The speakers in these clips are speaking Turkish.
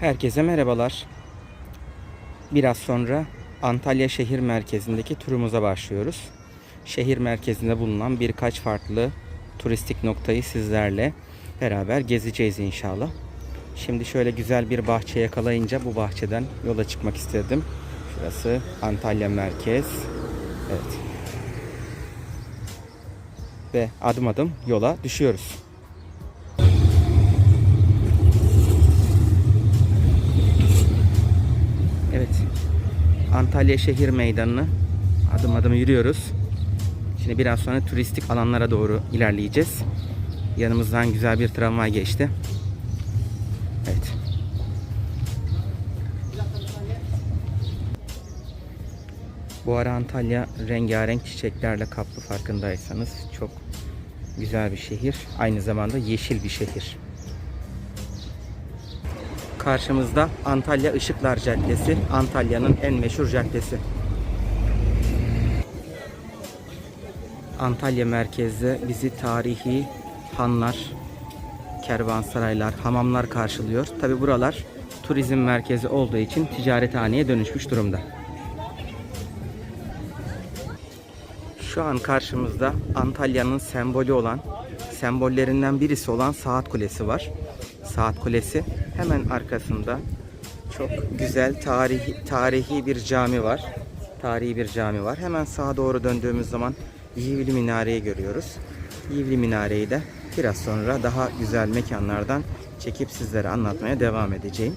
Herkese merhabalar. Biraz sonra Antalya şehir merkezindeki turumuza başlıyoruz. Şehir merkezinde bulunan birkaç farklı turistik noktayı sizlerle beraber gezeceğiz inşallah. Şimdi şöyle güzel bir bahçe yakalayınca bu bahçeden yola çıkmak istedim. Şurası Antalya merkez. Evet. Ve adım adım yola düşüyoruz. Evet. Antalya şehir meydanını adım adım yürüyoruz. Şimdi biraz sonra turistik alanlara doğru ilerleyeceğiz. Yanımızdan güzel bir tramvay geçti. Evet. Bu ara Antalya rengarenk çiçeklerle kaplı farkındaysanız çok güzel bir şehir. Aynı zamanda yeşil bir şehir. Karşımızda Antalya Işıklar Caddesi, Antalya'nın en meşhur caddesi. Antalya merkezde bizi tarihi hanlar, kervansaraylar, hamamlar karşılıyor. Tabi buralar turizm merkezi olduğu için ticarethaneye dönüşmüş durumda. Şu an karşımızda Antalya'nın sembolü olan, sembollerinden birisi olan Saat Kulesi var. Saat Kulesi hemen arkasında çok güzel tarihi tarihi bir cami var. Tarihi bir cami var. Hemen sağa doğru döndüğümüz zaman Yivli Minare'yi görüyoruz. Yivli Minare'yi de biraz sonra daha güzel mekanlardan çekip sizlere anlatmaya devam edeceğim.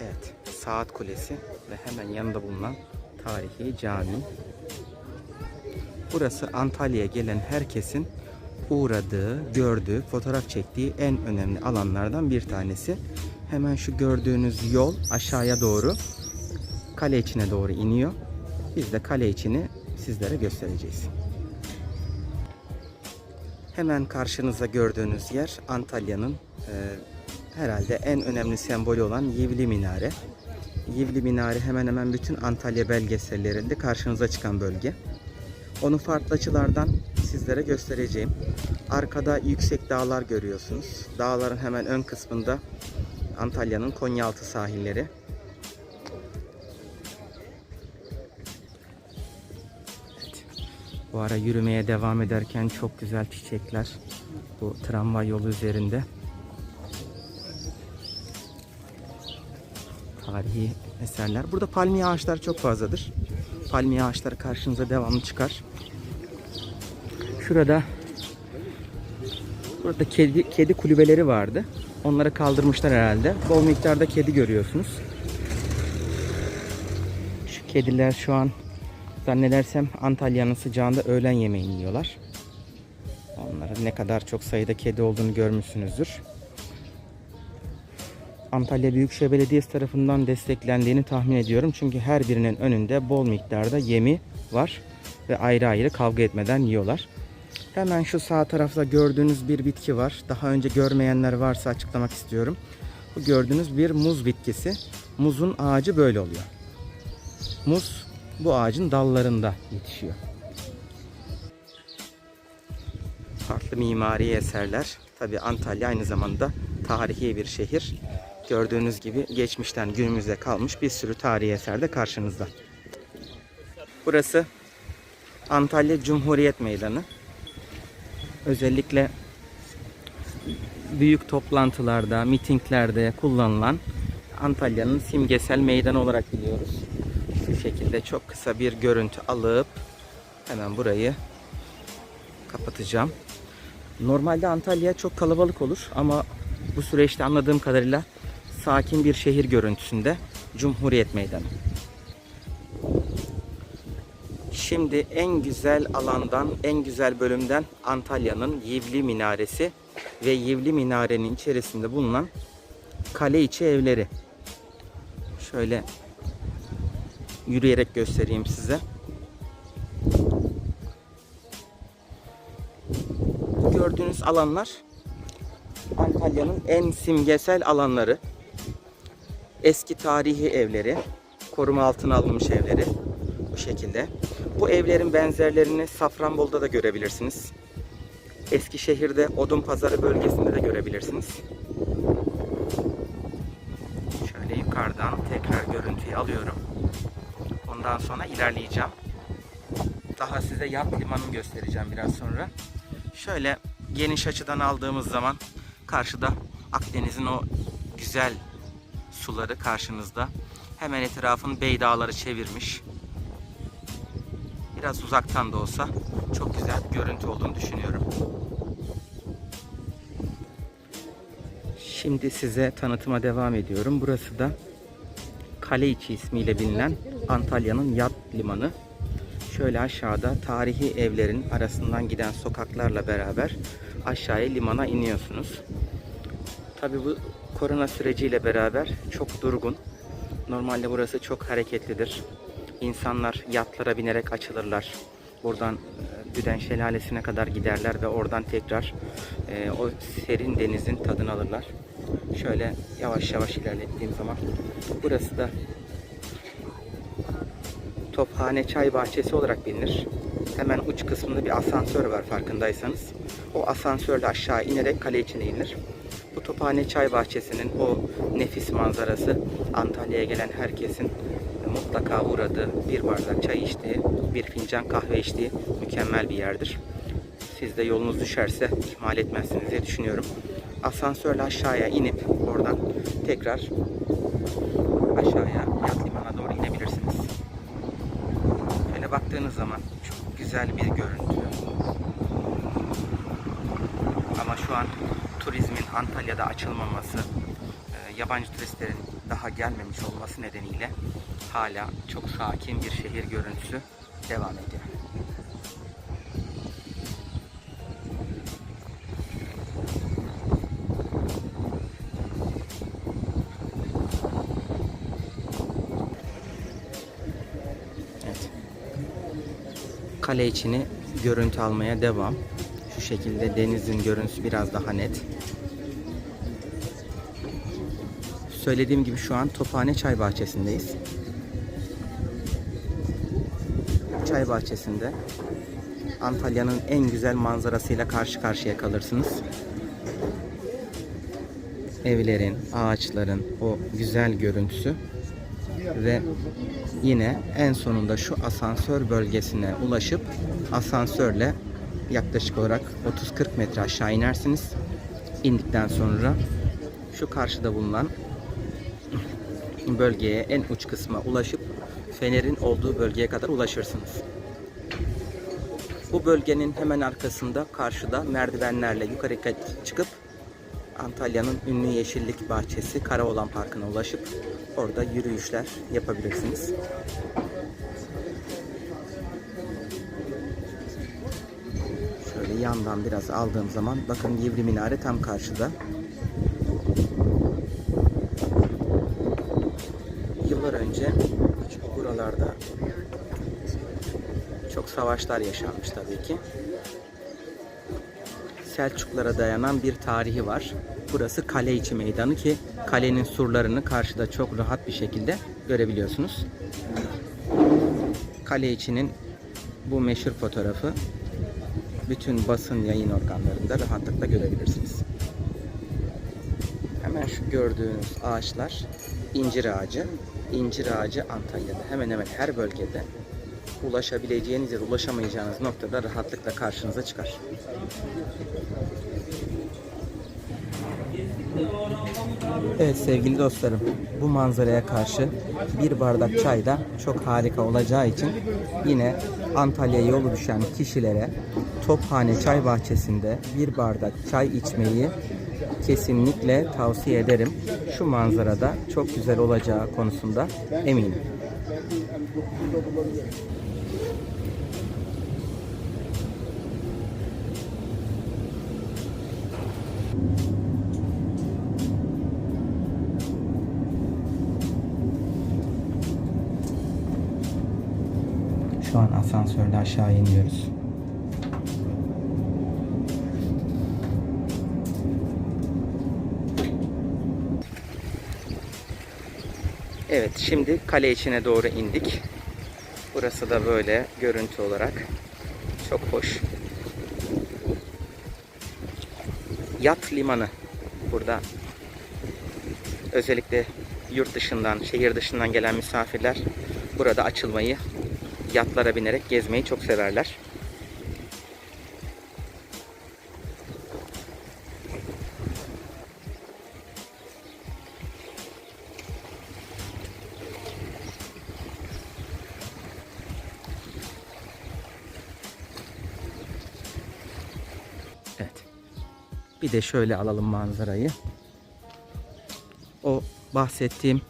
Evet, Saat Kulesi ve hemen yanında bulunan tarihi cami. Burası Antalya'ya gelen herkesin uğradığı, gördüğü, fotoğraf çektiği en önemli alanlardan bir tanesi. Hemen şu gördüğünüz yol aşağıya doğru kale içine doğru iniyor. Biz de kale içini sizlere göstereceğiz. Hemen karşınızda gördüğünüz yer Antalya'nın e, herhalde en önemli sembolü olan Yivli Minare. Yivli Minare hemen hemen bütün Antalya belgesellerinde karşınıza çıkan bölge. Onu farklı açılardan sizlere göstereceğim. Arkada yüksek dağlar görüyorsunuz. Dağların hemen ön kısmında Antalya'nın Konyaaltı sahilleri. Bu ara yürümeye devam ederken çok güzel çiçekler bu tramvay yolu üzerinde. Tarihi eserler. Burada palmiye ağaçlar çok fazladır. Palmiye ağaçları karşınıza devamlı çıkar. Şurada burada kedi kedi kulübeleri vardı. Onları kaldırmışlar herhalde. Bol miktarda kedi görüyorsunuz. Şu kediler şu an zannedersem Antalya'nın sıcağında öğlen yemeğini yiyorlar. Onların ne kadar çok sayıda kedi olduğunu görmüşsünüzdür. Antalya Büyükşehir Belediyesi tarafından desteklendiğini tahmin ediyorum. Çünkü her birinin önünde bol miktarda yemi var ve ayrı ayrı kavga etmeden yiyorlar. Hemen şu sağ tarafta gördüğünüz bir bitki var. Daha önce görmeyenler varsa açıklamak istiyorum. Bu gördüğünüz bir muz bitkisi. Muzun ağacı böyle oluyor. Muz bu ağacın dallarında yetişiyor. Farklı mimari eserler. Tabi Antalya aynı zamanda tarihi bir şehir. Gördüğünüz gibi geçmişten günümüze kalmış bir sürü tarihi eser de karşınızda. Burası Antalya Cumhuriyet Meydanı. Özellikle büyük toplantılarda, mitinglerde kullanılan Antalya'nın simgesel meydanı olarak biliyoruz. Şu şekilde çok kısa bir görüntü alıp hemen burayı kapatacağım. Normalde Antalya çok kalabalık olur ama bu süreçte anladığım kadarıyla sakin bir şehir görüntüsünde Cumhuriyet Meydanı. Şimdi en güzel alandan, en güzel bölümden Antalya'nın Yivli Minaresi ve Yivli Minare'nin içerisinde bulunan kale içi evleri. Şöyle yürüyerek göstereyim size. Gördüğünüz alanlar Antalya'nın en simgesel alanları. Eski tarihi evleri, koruma altına alınmış evleri bu şekilde. Bu evlerin benzerlerini Safranbolu'da da görebilirsiniz. Eskişehir'de Odun Pazarı bölgesinde de görebilirsiniz. tekrar görüntüyü alıyorum. Ondan sonra ilerleyeceğim. Daha size yat limanını göstereceğim biraz sonra. Şöyle geniş açıdan aldığımız zaman karşıda Akdeniz'in o güzel suları karşınızda. Hemen etrafın Bey Dağları çevirmiş. Biraz uzaktan da olsa çok güzel bir görüntü olduğunu düşünüyorum. Şimdi size tanıtıma devam ediyorum. Burası da Kaleiçi ismiyle bilinen Antalya'nın yat limanı. Şöyle aşağıda tarihi evlerin arasından giden sokaklarla beraber aşağıya limana iniyorsunuz. Tabi bu korona süreciyle beraber çok durgun. Normalde burası çok hareketlidir. İnsanlar yatlara binerek açılırlar. Buradan e, Düden Şelalesi'ne kadar giderler ve oradan tekrar e, o serin denizin tadını alırlar. Şöyle yavaş yavaş ilerlettiğim zaman burası da Tophane Çay Bahçesi olarak bilinir. Hemen uç kısmında bir asansör var farkındaysanız. O asansörle aşağı inerek kale içine inilir. Bu Tophane Çay Bahçesi'nin o nefis manzarası Antalya'ya gelen herkesin mutlaka uğradığı, bir bardak çay içtiği, bir fincan kahve içtiği mükemmel bir yerdir. Siz de yolunuz düşerse ihmal etmezsiniz diye düşünüyorum. Asansörle aşağıya inip oradan tekrar aşağıya yat limana doğru inebilirsiniz. Şöyle baktığınız zaman çok güzel bir görüntü. Ama şu an turizmin Antalya'da açılmaması, e, yabancı turistlerin daha gelmemiş olması nedeniyle hala çok sakin bir şehir görüntüsü devam ediyor. Evet. Kale içini görüntü almaya devam. Şu şekilde denizin görüntüsü biraz daha net. Söylediğim gibi şu an Tophane Çay Bahçesi'ndeyiz. Çay Bahçesi'nde Antalya'nın en güzel manzarasıyla karşı karşıya kalırsınız. Evlerin, ağaçların o güzel görüntüsü ve yine en sonunda şu asansör bölgesine ulaşıp asansörle yaklaşık olarak 30-40 metre aşağı inersiniz. İndikten sonra şu karşıda bulunan bölgeye en uç kısma ulaşıp fenerin olduğu bölgeye kadar ulaşırsınız. Bu bölgenin hemen arkasında karşıda merdivenlerle yukarı çıkıp Antalya'nın ünlü yeşillik bahçesi Karaoğlan Parkı'na ulaşıp orada yürüyüşler yapabilirsiniz. Şöyle yandan biraz aldığım zaman bakın Yivri Minare tam karşıda. Önce buralarda çok savaşlar yaşanmış tabii ki. Selçuklara dayanan bir tarihi var. Burası kale içi meydanı ki kalenin surlarını karşıda çok rahat bir şekilde görebiliyorsunuz. Kale içinin bu meşhur fotoğrafı bütün basın yayın organlarında rahatlıkla görebilirsiniz. Hemen şu gördüğünüz ağaçlar incir ağacı. İncir ağacı Antalya'da hemen hemen her bölgede ulaşabileceğiniz ya da ulaşamayacağınız noktada rahatlıkla karşınıza çıkar. Evet sevgili dostlarım, bu manzaraya karşı bir bardak çay da çok harika olacağı için yine Antalya'ya yolu düşen kişilere Tophane Çay Bahçesi'nde bir bardak çay içmeyi kesinlikle tavsiye ederim. Şu manzarada çok güzel olacağı konusunda eminim. Şu an asansörle aşağı iniyoruz. Evet, şimdi kale içine doğru indik. Burası da böyle görüntü olarak çok hoş. Yat limanı burada. Özellikle yurt dışından, şehir dışından gelen misafirler burada açılmayı, yatlara binerek gezmeyi çok severler. Bir de şöyle alalım manzarayı. O bahsettiğim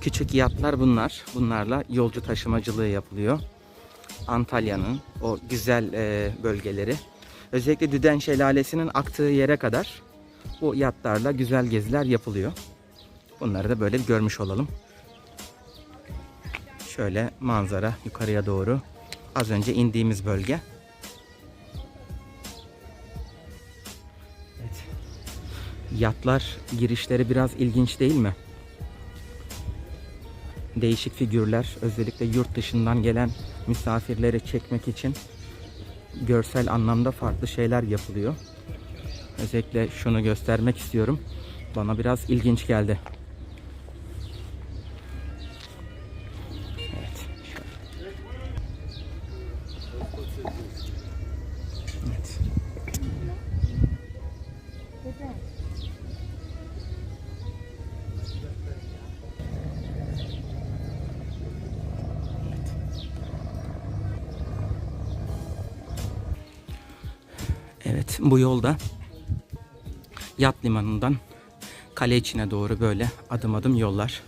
küçük yatlar bunlar. Bunlarla yolcu taşımacılığı yapılıyor. Antalya'nın o güzel e, bölgeleri. Özellikle Düden Şelalesi'nin aktığı yere kadar bu yatlarla güzel geziler yapılıyor. Bunları da böyle görmüş olalım. Şöyle manzara yukarıya doğru. Az önce indiğimiz bölge. Yatlar girişleri biraz ilginç değil mi? Değişik figürler özellikle yurt dışından gelen misafirleri çekmek için görsel anlamda farklı şeyler yapılıyor. Özellikle şunu göstermek istiyorum. Bana biraz ilginç geldi. Bu yolda yat limanından kale içine doğru böyle adım adım yollar.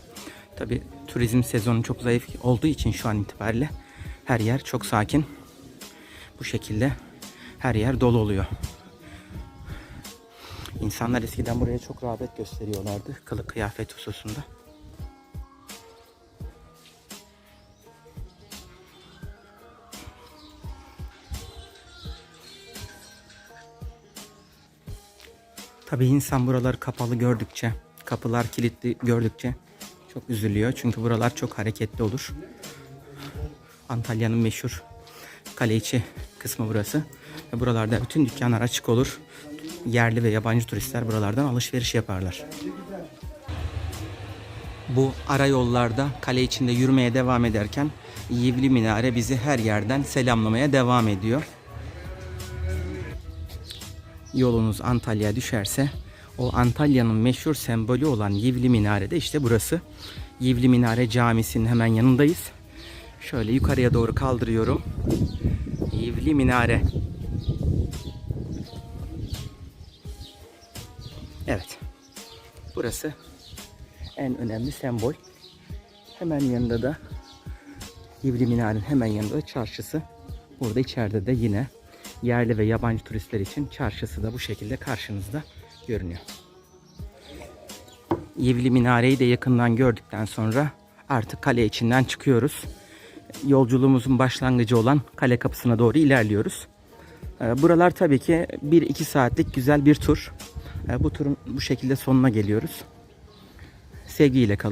Tabi turizm sezonu çok zayıf olduğu için şu an itibariyle her yer çok sakin. Bu şekilde her yer dolu oluyor. İnsanlar eskiden buraya çok rağbet gösteriyorlardı kılık kıyafet hususunda. Tabii insan buraları kapalı gördükçe, kapılar kilitli gördükçe çok üzülüyor. Çünkü buralar çok hareketli olur. Antalya'nın meşhur kale içi kısmı burası. Ve buralarda bütün dükkanlar açık olur. Yerli ve yabancı turistler buralardan alışveriş yaparlar. Bu ara yollarda kale içinde yürümeye devam ederken Yivli Minare bizi her yerden selamlamaya devam ediyor yolunuz Antalya'ya düşerse o Antalya'nın meşhur sembolü olan Yivli Minare de işte burası. Yivli Minare Camisi'nin hemen yanındayız. Şöyle yukarıya doğru kaldırıyorum. Yivli Minare. Evet. Burası en önemli sembol. Hemen yanında da Yivli Minare'nin hemen yanında da çarşısı. Burada içeride de yine yerli ve yabancı turistler için çarşısı da bu şekilde karşınızda görünüyor. Yivli Minare'yi de yakından gördükten sonra artık kale içinden çıkıyoruz. Yolculuğumuzun başlangıcı olan kale kapısına doğru ilerliyoruz. Ee, Buralar tabii ki 1-2 saatlik güzel bir tur. Ee, Bu turun bu şekilde sonuna geliyoruz. Sevgiyle kalın.